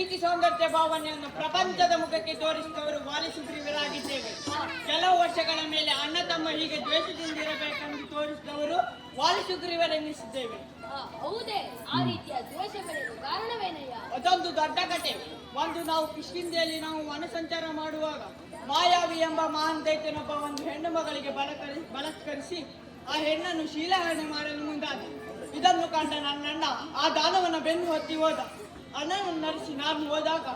ಪ್ರೀತಿ ಸೌಂದರ್ಯ ಭಾವನೆಯನ್ನು ಪ್ರಪಂಚದ ಮುಖಕ್ಕೆ ತೋರಿಸಿದವರು ವಾಲಿಸುಗ್ರೀವರಾಗಿದ್ದೇವೆ ಕೆಲವು ವರ್ಷಗಳ ಮೇಲೆ ಅಣ್ಣ ತಮ್ಮ ಹೀಗೆ ದ್ವೇಷದಿಂದ ಇರಬೇಕೆಂದು ತೋರಿಸಿದವರು ವಾಲಿಸುಗ್ರೀವರೆನ್ನಿಸಿದ್ದೇವೆ ಹೌದೇ ಆ ರೀತಿಯ ದ್ವೇಷ ಬೆಳೆಯಲು ಕಾರಣವೇನಯ್ಯ? ಅದೊಂದು ದೊಡ್ಡ ಕಥೆ ಒಂದು ನಾವು ಕಿಷ್ಕಿಂದೆಯಲ್ಲಿ ನಾವು ಮನಸಂಚಾರ ಮಾಡುವಾಗ ಮಾಯಾವಿ ಎಂಬ ಮಹಾನ್ ದೈತ್ಯನೊಬ್ಬ ಒಂದು ಹೆಣ್ಣು ಮಗಳಿಗೆ ಬಲಕರಿ ಬಲತ್ಕರಿಸಿ ಆ ಹೆಣ್ಣನ್ನು ಶೀಲಹರಣೆ ಮಾಡಲು ಮುಂದಾದ. ಇದನ್ನು ಕಂಡ ನನ್ನಣ್ಣ ಆ ದಾನವನ್ನು ಬೆನ್ನು ಹೊತ್ತಿ ಹೋದ. ಅಣ್ಣನನ್ನು ನಡೆಸಿ ನಾನು ಹೋದಾಗ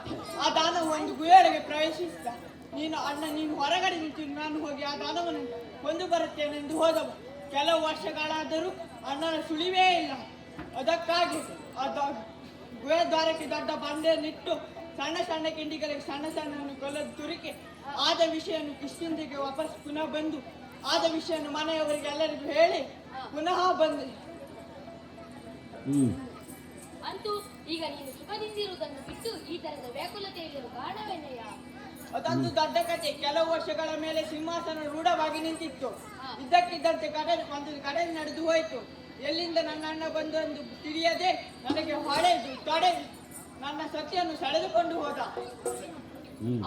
ಆ ದಾನವು ಒಂದು ಗುಹೆಯೊಳಗೆ ಪ್ರವೇಶಿಸಿದ. ನೀನು ಅಣ್ಣ ನೀನು ಹೊರಗಡೆ ನಿಂತು ನಾನು ಹೋಗಿ ಆ ದಾನವನ್ನು ಕೊಂದು ಬರುತ್ತೇನೆಂದು ಹೋದವು. ಕೆಲವು ವರ್ಷಗಳಾದರೂ ಅಣ್ಣನ ಸುಳಿವೇ ಇಲ್ಲ. ಅದಕ್ಕಾಗಿ ಆ ದ- ಗುಹೆ ದ್ವಾರಕ್ಕೆ ದೊಡ್ಡ ಬಂಡೆಯನ್ನಿಟ್ಟು ಸಣ್ಣ ಸಣ್ಣ ಕಿಂಡಿಗಳಿಗೆ ಸಣ್ಣ ಸಣ್ಣವನ್ನು ಕೊಲ್ಲದ ತುರಿಕೆ ಆದ ವಿಷಯವನ್ನು ಕಿಷ್ಕಿಂದಿಗೆ ವಾಪಸ್ ಪುನಃ ಬಂದು ಆದ ವಿಷಯವನ್ನು ಮನೆಯವರಿಗೆ ಎಲ್ಲರಿಗೂ ಹೇಳಿ ಪುನಃ ಬಂದು. ಹ್ಮ್. ಅಂತೂ ಈಗ ನೀನು ಸುಖದಿಂದಿರುವುದನ್ನು ಬಿಟ್ಟು ಈ ತರದ ವ್ಯಾಕುಲತೆಯಲ್ಲಿರುವ ಕಾರಣವೇನಯ್ಯ? ಅದೊಂದು ದೊಡ್ಡ ಕತೆ ಕೆಲವು ವರ್ಷಗಳ ಮೇಲೆ ಸಿಂಹಾಸನ ರೂಢವಾಗಿ ನಿಂತಿತ್ತು. ಇದ್ದಕ್ಕಿದ್ದಂತೆ ಕಡೆ ಒಂದು ಕಡೆ ನಡೆದು ಹೋಯಿತು. ಎಲ್ಲಿಂದ ನನ್ನ ಅಣ್ಣ ಬಂದು ಎಂದು ತಿಳಿಯದೆ ನನಗೆ ಹೊಡೆದು ತಡೆ ನನ್ನ ಸತಿಯನ್ನು ಸೆಳೆದುಕೊಂಡು ಹೋದ.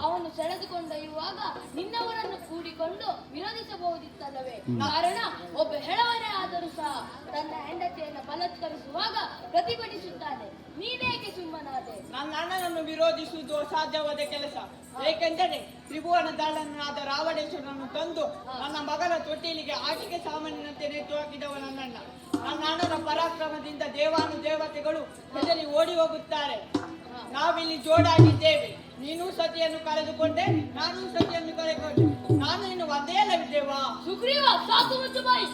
ಅವನು ಸೆಳೆದುಕೊಂಡೊಯ್ಯುವಾಗ ನಿನ್ನವರನ್ನು ಕೂಡಿಕೊಂಡು ವಿರೋಧಿಸಬಹುದಿತ್ತಲ್ಲವೇ? ಕಾರಣ ಒಬ್ಬ ಹೆಳವನೇ ಆದರೂ ಸಹ ತನ್ನ ಹೆಂಡತಿಯನ್ನು ಬಲತ್ಕರಿಸುವಾಗ ಪ್ರತಿಭಟಿಸುತ್ತಾನೆ. ನೀನೇಕೆ ಸುಮ್ಮನಾದೆ? ನನ್ನ ಅಣ್ಣನನ್ನು ವಿರೋಧಿಸುವುದು ಸಾಧ್ಯವಾದ ಕೆಲಸ. ಏಕೆಂದರೆ ತ್ರಿಭುವನ ದಾಳನಾದ ರಾವಣೇಶ್ವರನನ್ನು ತಂದು ನನ್ನ ಮಗನ ತೊಟ್ಟಿಲಿಗೆ ಆಟಿಕೆ ಸಾಮಾನ್ಯನಂತೆ ನೇತು ಹಾಕಿದವ ನನ್ನಣ್ಣ ನನ್ನ ಅಣ್ಣನ ಪರಾಕ್ರಮದಿಂದ ದೇವಾನು ದೇವತೆಗಳು ಹೆದರಿ ಓಡಿ ಹೋಗುತ್ತಾರೆ. ನಾವಿಲ್ಲಿ ಜೋಡಾಗಿದ್ದೇವೆ. ನೀನು ಸತಿಯನ್ನು ಕರೆದುಕೊಂಡೆ ನಾನು ಸತಿಯನ್ನು ಕರೆದುಕೊಂಡೆ ನಾನು ಇನ್ನು ಒಂದೇ ಅಲ್ಲವಿದ್ದೇವಾ ಸುಗ್ರೀವ ಸಾಕು ಮುಚ್ಚು ಬಾಯಿ.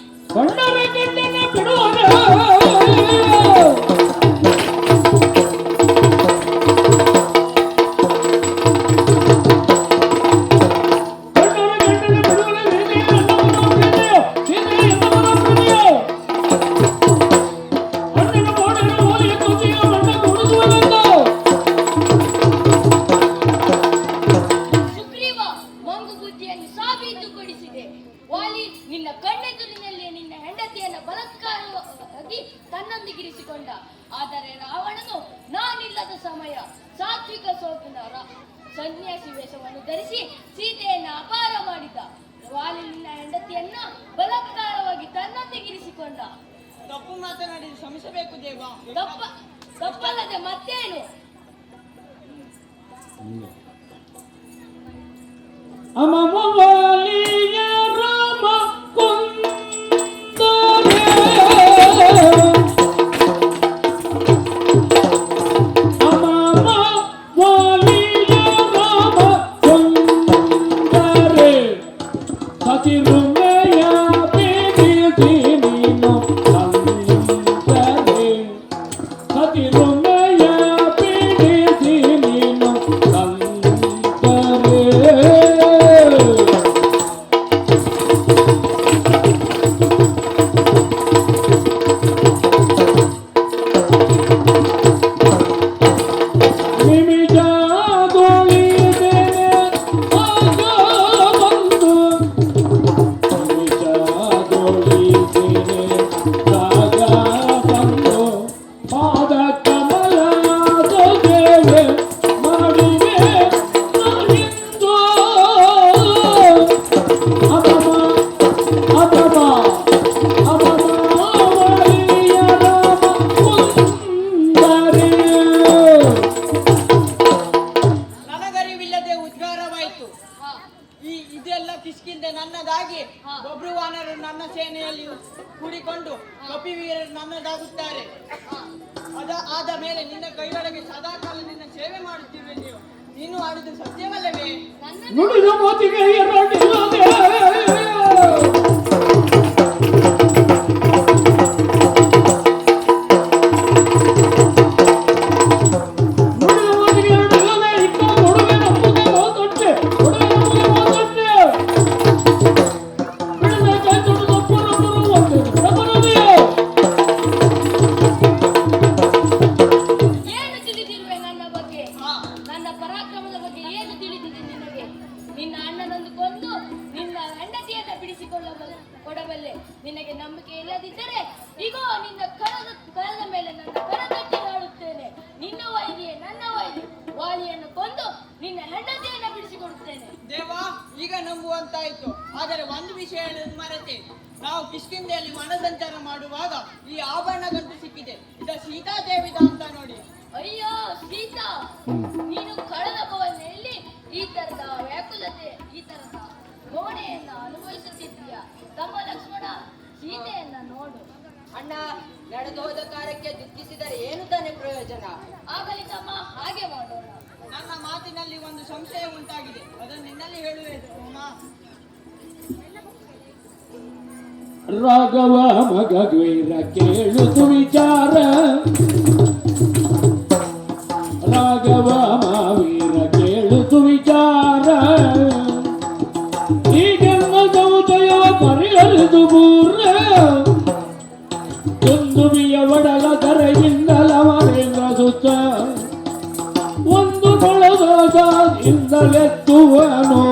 I'm on one ರಾಘವ ಮಗವೀರ ಕೇಳುದು ವಿಚಾರ. ರಾಘವ ಮಾವೀರ ಕೇಳುದು ವಿಚಾರ. ಈ ಜನ್ಮದ ಉದಯ ಪರಿಹರಿದು ಮೂರ. ಒಂದು ಬಿಯ ಒಡಲ ದರೆಯಿಂದಲ ಸುತ್ತ. ಒಂದು ಕೊಳದಾದ ಇಂದಲೆತ್ತುವನೋ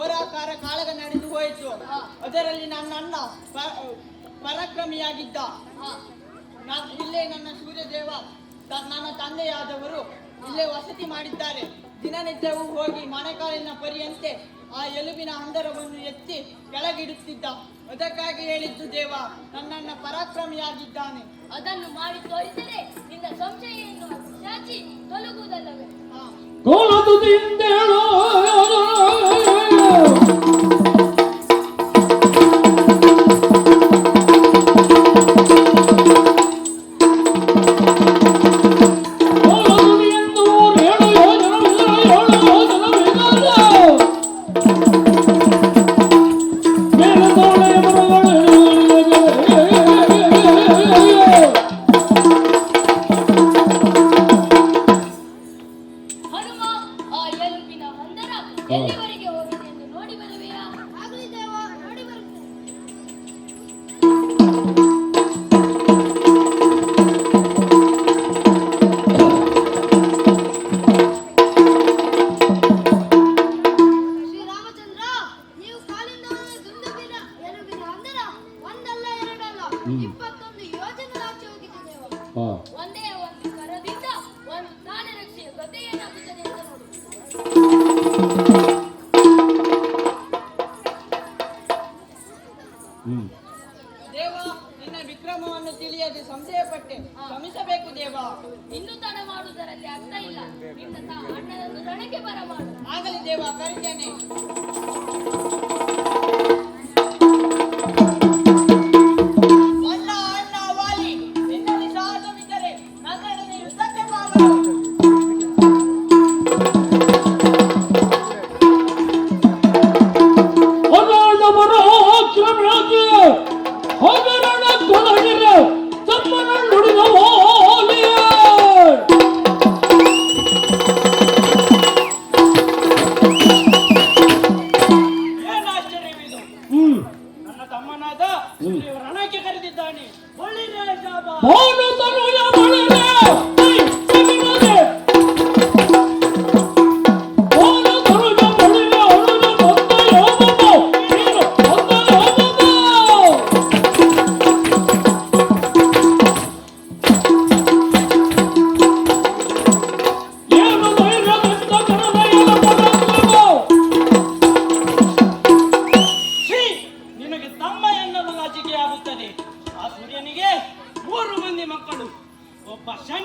ಹೋರಾಕಾರ ಕಾಳಗ ನಡೆದು ಹೋಯಿತು. ಅದರಲ್ಲಿ ನನ್ನ ನನ್ನನ್ನ ಪರಾಕ್ರಮಿಯಾಗಿದ್ದ. ಇಲ್ಲೇ ನನ್ನ ಸೂರ್ಯದೇವ ನನ್ನ ತಂದೆಯಾದವರು ಇಲ್ಲೇ ವಸತಿ ಮಾಡಿದ್ದಾರೆ. ದಿನನಿತ್ಯವೂ ಹೋಗಿ ಮನೆಕಾಲಿನ ಪರಿಯಂತೆ ಆ ಎಲುಬಿನ ಅಂದರವನ್ನು ಎತ್ತಿ ಕೆಳಗಿಡುತ್ತಿದ್ದ. ಅದಕ್ಕಾಗಿ ಹೇಳಿದ್ದು ದೇವ ನನ್ನನ್ನ ಪರಾಕ್ರಮಿಯಾಗಿದ್ದಾನೆ. ಅದನ್ನು ಮಾಡಿ ತೋರಿಸಿದರೆ ನಿನ್ನ ಸಂಶಯ ತೊಲಗುವುದಲ್ಲವೇ?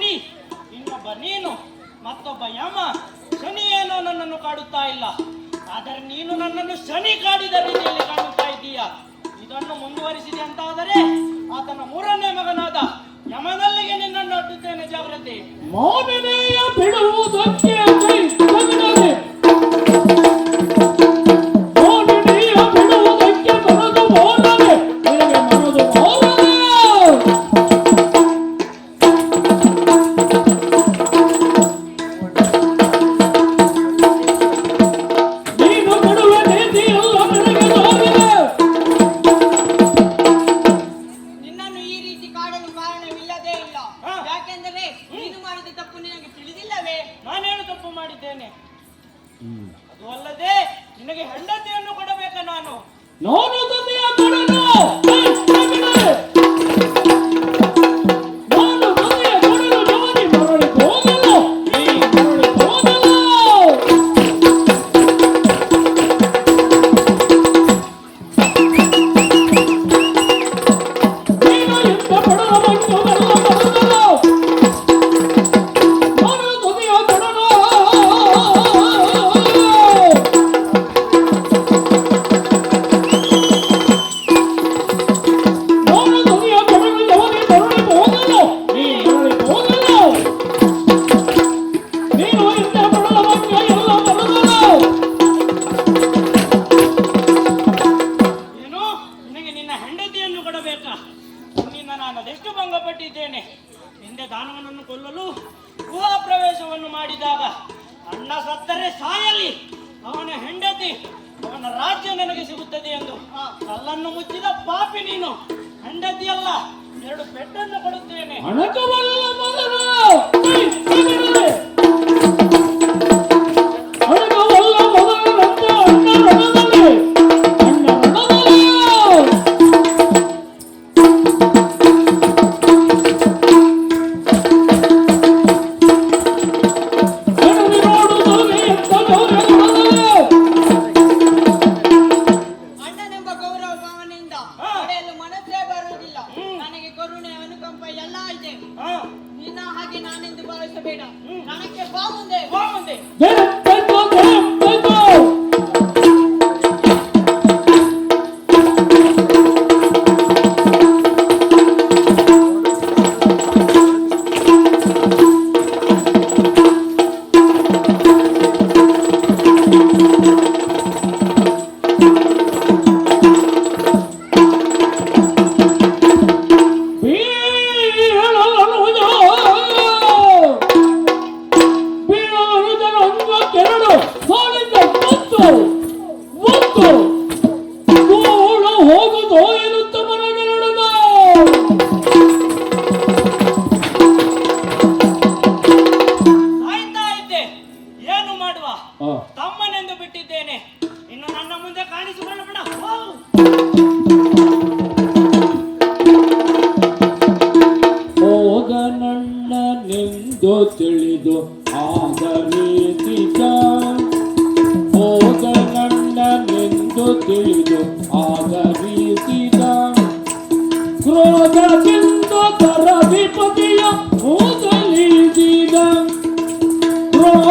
ಅಗ್ನಿ ಇನ್ನೊಬ್ಬ ನೀನು, ಮತ್ತೊಬ್ಬ ಯಮ. ಶನಿ ಏನೋ ನನ್ನನ್ನು ಕಾಡುತ್ತಾ ಇಲ್ಲ. ಆದರೆ ನೀನು ನನ್ನನ್ನು ಶನಿ ಕಾಡಿದ ರೀತಿಯಲ್ಲಿ ಕಾಣುತ್ತಾ ಇದ್ದೀಯ. ಇದನ್ನು ಮುಂದುವರಿಸಿದೆ ಅಂತಾದರೆ ಆತನ ಮೂರನೇ ಮಗನಾದ ಯಮನಲ್ಲಿಗೆ ನಿನ್ನನ್ನು ಅಟ್ಟುತ್ತೇನೆ, ಜಾಗ್ರತೆ. ಮೌನನೆಯ ಬಿಡುವುದಕ್ಕೆ ಹೆಂಡತಿ ಎಂದು. ಕಲ್ಲನ್ನು ಮುಚ್ಚಿದ ಪಾಪಿ ನೀನು. ಹೆಂಡತಿಯಲ್ಲ ಎರಡು ಪೆಟ್ಟನ್ನು ಕೊಡುತ್ತೇನೆ.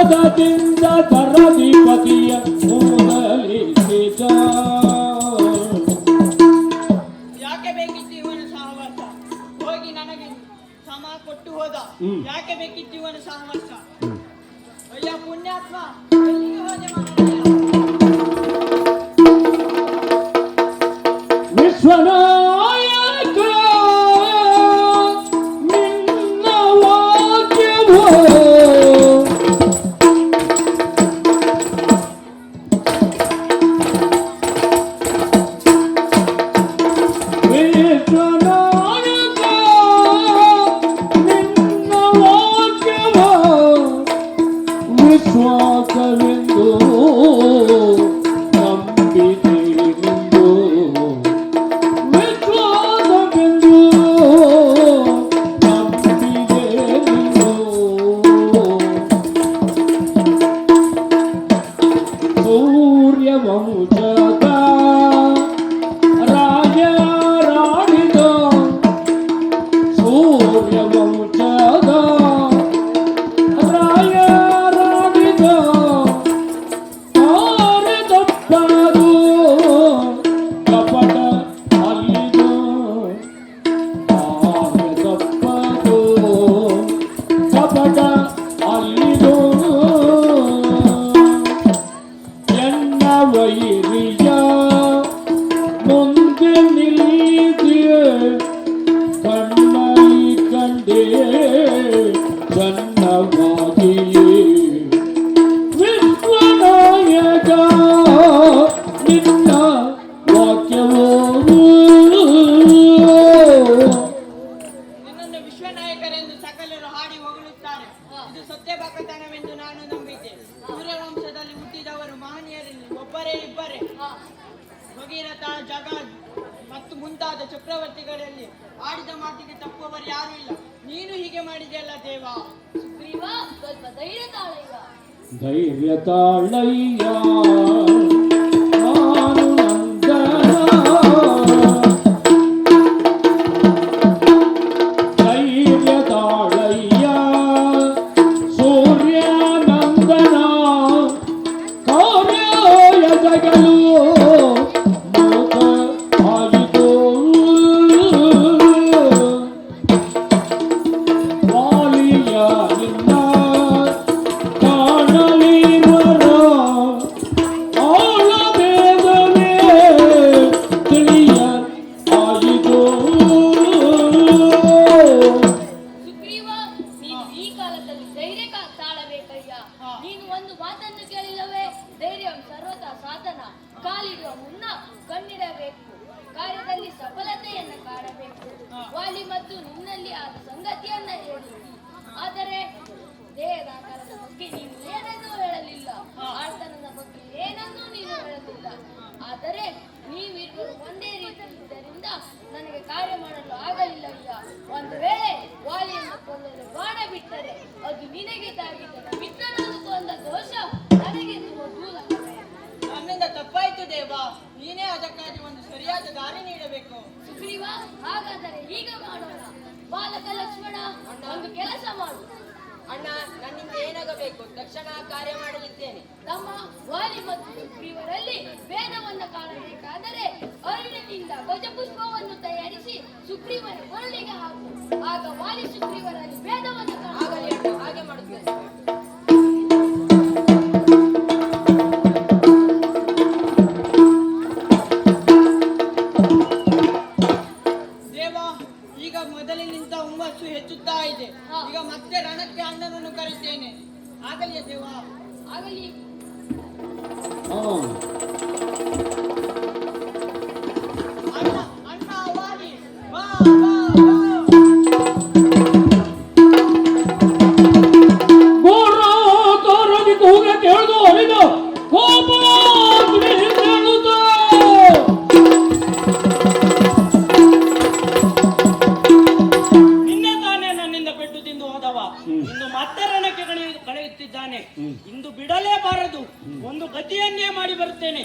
ಮೋದದಿಂದ ಧರಧಿಪತಿಯ ಯಾಕೆ ಬೇಕಿತ್ತು ಇವನ ಸಹವಾಸ? ಹೋಗಿ ನನಗೆ ಸಮ ಕೊಟ್ಟು ಹೋದ. ಯಾಕೆ ಬೇಕಿತ್ತು ಇವನ ಸಹವಾಸ? ಅಯ್ಯ ಪುಣ್ಯಾತ್ಮ ವಿಶ್ವನಾಥ ಮಾಡಬೇಕು. ತಕ್ಷಣ ಕಾರ್ಯ ಮಾಡಲಿದ್ದೇನೆ. ತಮ್ಮ ವಾಲಿ ಮತ್ತು ಗ್ರೀವರಲ್ಲಿ ಭೇದವನ್ನು ಕಾಣಬೇಕಾದರೆ ಅರಣ್ಯದಿಂದ ಗಜಪುಷ್ಪವನ್ನು ತಯಾರಿಸಿ ಸುಗ್ರೀವನ ಮರಳಿಗೆ ಹಾಕು. ಆಗ ವಾಲಿ ಸುಗ್ರೀವರಲ್ಲಿ ಭೇದವನ್ನು ಆಗಲಿ ಹಾಗೆ ಮಾಡುತ್ತೇನೆ. ಒಂದು ಗತಿಯನ್ನೇ ಮಾಡಿ ಬರುತ್ತೇನೆ.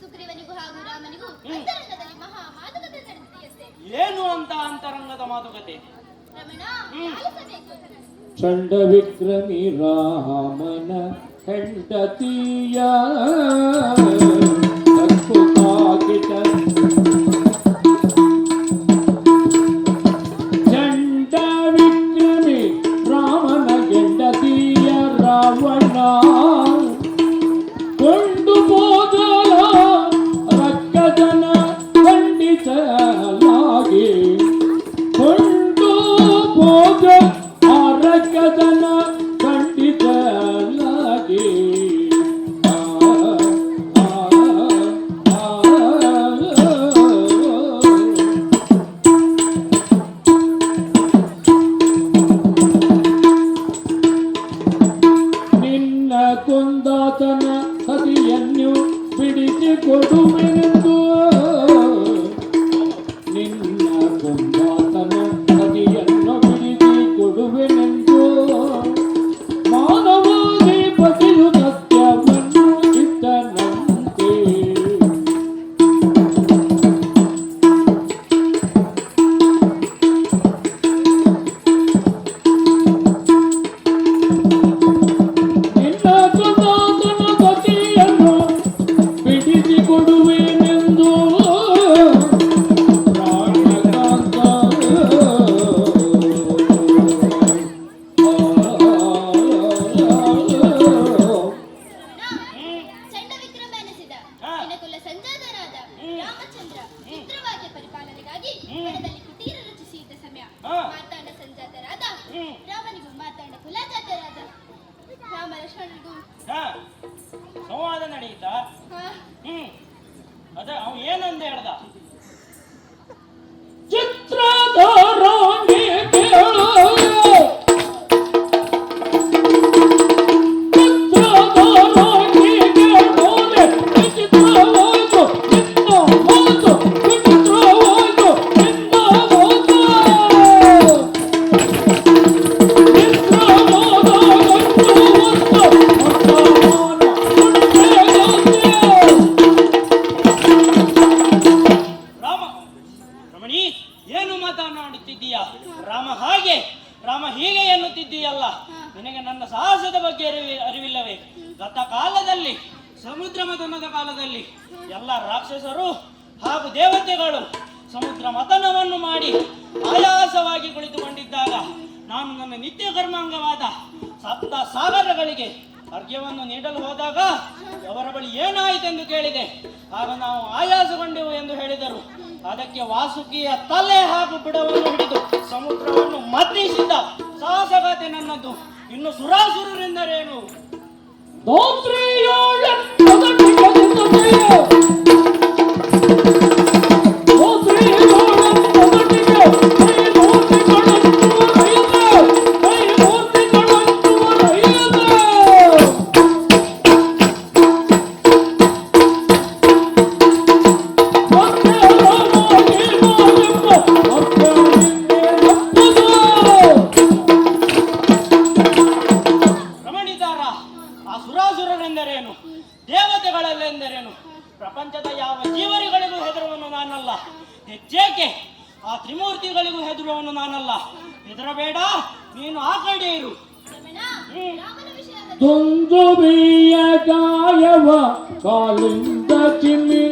ಸುಗ್ರೀವನಿಗೂ ಏನು ಅಂತ ಅಂತರಂಗದ ಮಾತುಕತೆ? ಚಂಡ ವಿಕ್ರಮಿ ರಾಮನ ಹೆಂಡತಿಯ ಕಾಕಿತ Jamaica. ಹಾಗೂ ದೇವತೆಗಳು ಸಮುದ್ರ ಮತನವನ್ನು ಮಾಡಿ ಆಯಾಸವಾಗಿ ಕುಳಿತುಕೊಂಡಿದ್ದಾಗ ನಾನು ನನ್ನ ನಿತ್ಯ ಕರ್ಮಾಂಗವಾದ ಸಪ್ತ ಸಾಗರಗಳಿಗೆ ಅರ್ಘ್ಯವನ್ನು ನೀಡಲು ಹೋದಾಗ ಅವರ ಬಳಿ ಏನಾಯಿತೆಂದು ಕೇಳಿದೆ. ಆಗ ನಾವು ಆಯಾಸಗೊಂಡೆವು ಎಂದು ಹೇಳಿದರು. ಅದಕ್ಕೆ ವಾಸುಕಿಯ ತಲೆ ಹಾಗೂ ಬುಡವನ್ನು ಹಿಡಿದು ಸಮುದ್ರವನ್ನು ಮತ್ತಿಸಿದ್ದ ಸಾಹಸಗಾತೆ ನನ್ನದು. ಇನ್ನು ಸುರಾಸುರರೆಂದರೇನು? ಎಂದರೇನು? ದೇವತೆಗಳಲ್ಲೆಂದರೇನು? ಪ್ರಪಂಚದ ಯಾವ ಜೀವರಿಗಳಿಗೂ ಹೆದರುವನು ನಾನಲ್ಲ. ಹೆಚ್ಚೇಕೆ ಆ ತ್ರಿಮೂರ್ತಿಗಳಿಗೂ ಹೆದರುವನು ನಾನಲ್ಲ. ಹೆದರಬೇಡ, ನೀನು ಆ ಕಡೆ ಇರು. ತುಂದುಬಿಯ ಗಾಯವ ಕಾಲಿಂದ ಚಿಮ್ಮಿ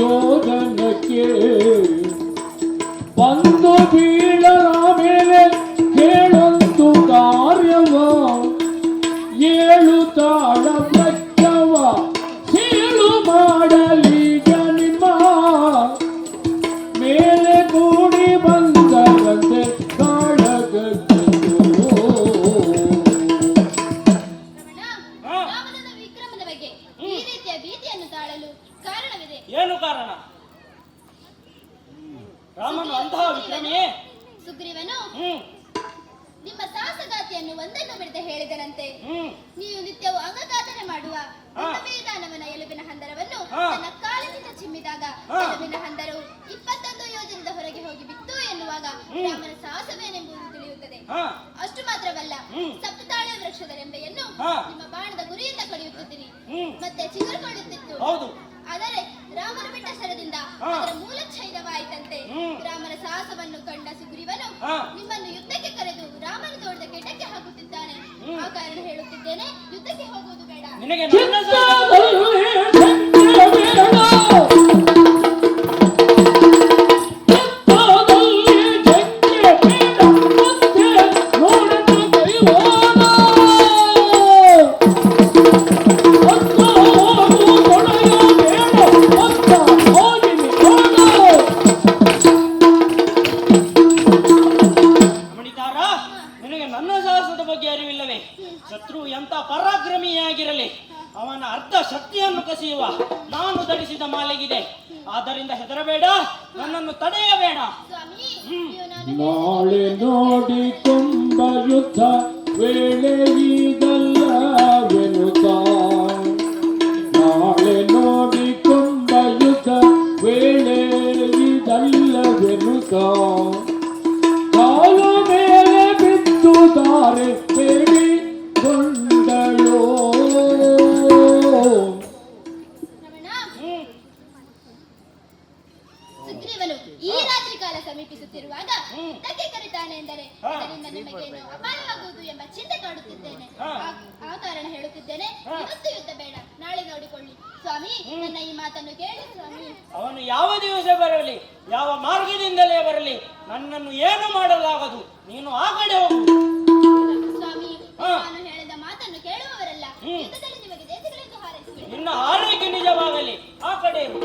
ಯೋಧನಕ್ಕೆ. ಬಂದು ಬೀಳರ ಮೇಲೆ ಕೇಳಂತು ಕಾರ್ಯವ. ಹೇಳುತ್ತಾ ಹೇಳಿದನಂತೆ. ಹ್ಮ್. ನೀವು ನಿತ್ಯವೂ ಅಂಗಘಾತನೆ ಮಾಡುವ. ವೇದಾನವನ ಎಲುಬಿನ ಹಂದರವನ್ನು. ತನ್ನ ಕಾಲಿನಿಂದ ಚಿಮ್ಮಿದಾಗ. ಎಲುಬಿನ ಹಂದರವು ಇಪ್ಪತ್ತೊಂದು ಯೋಜನದ ಹೊರಗೆ ಹೋಗಿ ಬಿತ್ತು ಎನ್ನುವಾಗ ಬ್ರಾಹ್ಮಣ ರಾಮನ ಸಾಹಸವೇನೆಂಬುದು ತಿಳಿಯುತ್ತದೆ. ಅಷ್ಟು ಮಾತ್ರವಲ್ಲ. ಸಪ್ತಾಳೆ ವೃಕ್ಷದ ರೆಂಬೆಯನ್ನು ನಿಮ್ಮ ಬಾಣದ ಗುರಿಯಿಂದ ಕಡಿಯುತ್ತಿದ್ದೀರಿ ಮತ್ತೆ ಚಿಗುರುಕೊಳ್ಳುತ್ತಿತ್ತು ಆದರೆ ರಾಮನ ಬಿಟ್ಟ ಶರದಿಂದ ಅದರ ಮೂಲ ಛೈದವಾಯಿತಂತೆ ರಾಮನ ಸಾಹಸವನ್ನು ಕಂಡ ಸುಗ್ರೀವನು ನಿಮ್ಮನ್ನು ಯುದ್ಧಕ್ಕೆ ಕರೆದು ರಾಮನ ತೋಟದ ಕೆಟಕ್ಕೆ ಹಾಕುತ್ತಿದ್ದಾನೆ. ಆ ಕಾರಣ ಹೇಳುತ್ತಿದ್ದೇನೆ ಯುದ್ಧಕ್ಕೆ ಹೋಗುವುದು ಬೇಡ. ಎಂತ ಪರಾಕ್ರಮಿಯಾಗಿರಲಿ ಅವನ ಅರ್ಧ ಶಕ್ತಿಯನ್ನು ಕಸಿಯುವ ನಾನು ಧರಿಸಿದ ಮಾಲೆಗಿದೆ. ಆದ್ದರಿಂದ ಹೆದರಬೇಡ ನನ್ನನ್ನು ತಡೆಯಬೇಡ. ನಾಳೆ ನೋಡಿ ತುಂಬ ಯುದ್ಧ ವೇಳೆ ನಾಳೆ ನಾಳೆ ತುಂಬ ಯುದ್ಧ ವೇಳೆ ಸ್ವಾಮಿ ನನ್ನ ಈ ಮಾತನ್ನು ಕೇಳಿ ಸ್ವಾಮಿ ಅವನು ಯಾವ ದಿವಸ ಬರಲಿ ಯಾವ ಮಾರ್ಗದಿಂದಲೇ ಬರಲಿ ನನ್ನನ್ನು ಏನು ಮಾಡಲಾಗದು ನೀನು ಆ ಕಡೆ ಹೋಗು ಸ್ವಾಮಿ ಹಾ. ನಾನು ಹೇಳಿದ ಮಾತನ್ನು ಕೇಳುವವರಲ್ಲ ಹ್ಮ್. ಯುದ್ಧದಲ್ಲಿ ನಿಮಗೆ ದೇಶಗಳೆಂದು ಹಾರೈಸಿದೆ ನಿನ್ನ ಆರೋಗ್ಯ ನಿಜವಾಗಲಿ ಆ ಕಡೆ ಇರು.